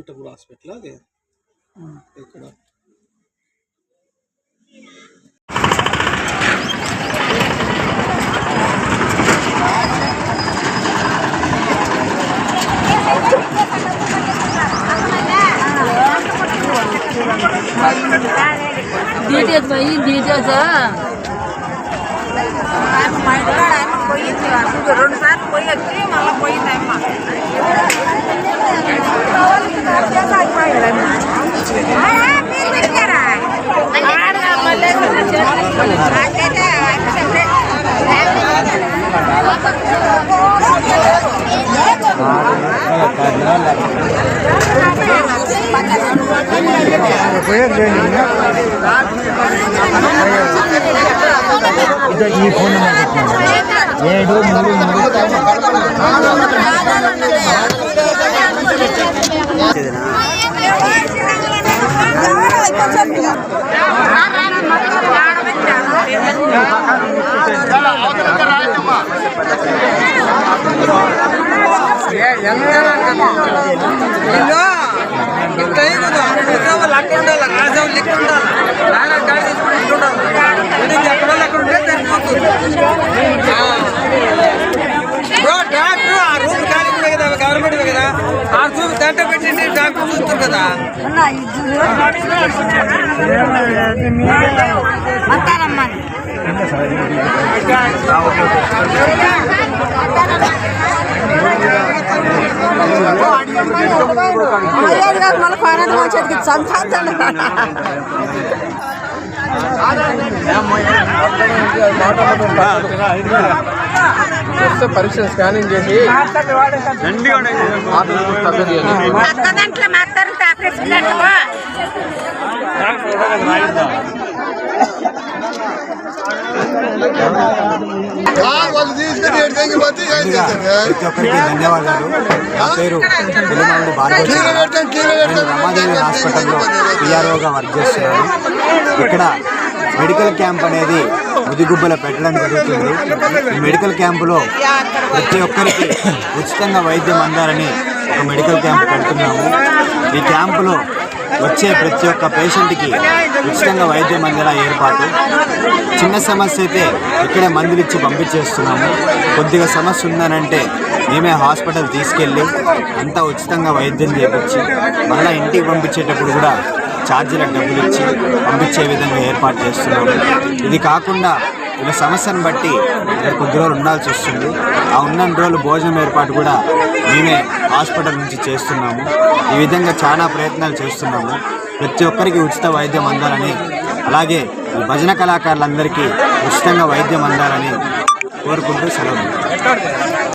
Anantapuram hospital అది ఇక్కడ details పోయి డీటెయిల్స్ 보여야 되니까 이제 이 폰을 먹었습니다 예 이거 물을 물을 ಎಲ್ಲ మూడు మూడు లెక్క ఉండాలి రాజావు లెక్క ఉండాలి. నాన్న గాడి తీసుకుని ఇట్లా ఉండాలి. ఇది ఎక్కడ అక్కడ ఉంటే బ్రో డాక్టర్ ఆ రూమ్ ఖాళీ ఉంది కదా గవర్నమెంట్ కదా. ఆ రూమ్ దంట పెట్టండి డాక్టర్ చూస్తారు కదా. అంటారమ్మా పన్నెండు వచ్చేది వస్తే పరీక్ష స్కానింగ్ చేసి తగ్గదు ప్రతి ఒక్కరికి ధన్యవాదాలు. నా పేరు రమాదేవి హాస్పిటల్లో పిఆర్ఓగా వర్క్ చేస్తున్నాను. ఇక్కడ మెడికల్ క్యాంప్ అనేది ముదిగుబ్బలో పెట్టడం జరుగుతుంది. ఈ మెడికల్ క్యాంపులో ప్రతి ఒక్కరికి ఉచితంగా వైద్యం అందాలని ఒక మెడికల్ క్యాంప్ పెడుతున్నాము. ఈ క్యాంపులో వచ్చే ప్రతి ఒక్క పేషెంట్కి ఉచితంగా వైద్యం అందేలా ఏర్పాటు. చిన్న సమస్య అయితే ఇక్కడే మందులు ఇచ్చి పంపించేస్తున్నాము. కొద్దిగా సమస్య ఉందనంటే మేమే హాస్పిటల్ తీసుకెళ్ళి అంతా ఉచితంగా వైద్యం చేపించి మళ్ళీ ఇంటికి పంపించేటప్పుడు కూడా ఛార్జీలకు డబ్బులు ఇచ్చి పంపించే విధంగా ఏర్పాటు చేస్తున్నాము. ఇది కాకుండా ఇలా సమస్యను బట్టి ఇక్కడ కొద్ది రోజులు ఉండాల్సి వస్తుంది. ఆ ఉన్న రోజులు భోజనం ఏర్పాటు కూడా మేమే హాస్పిటల్ నుంచి చేస్తున్నాము. ఈ విధంగా చాలా ప్రయత్నాలు చేస్తున్నాము. ప్రతి ఒక్కరికి ఉచిత వైద్యం అందాలని అలాగే ఈ భజన కళాకారులందరికీ ఉచితంగా వైద్యం అందాలని కోరుకుంటూ సెలవు.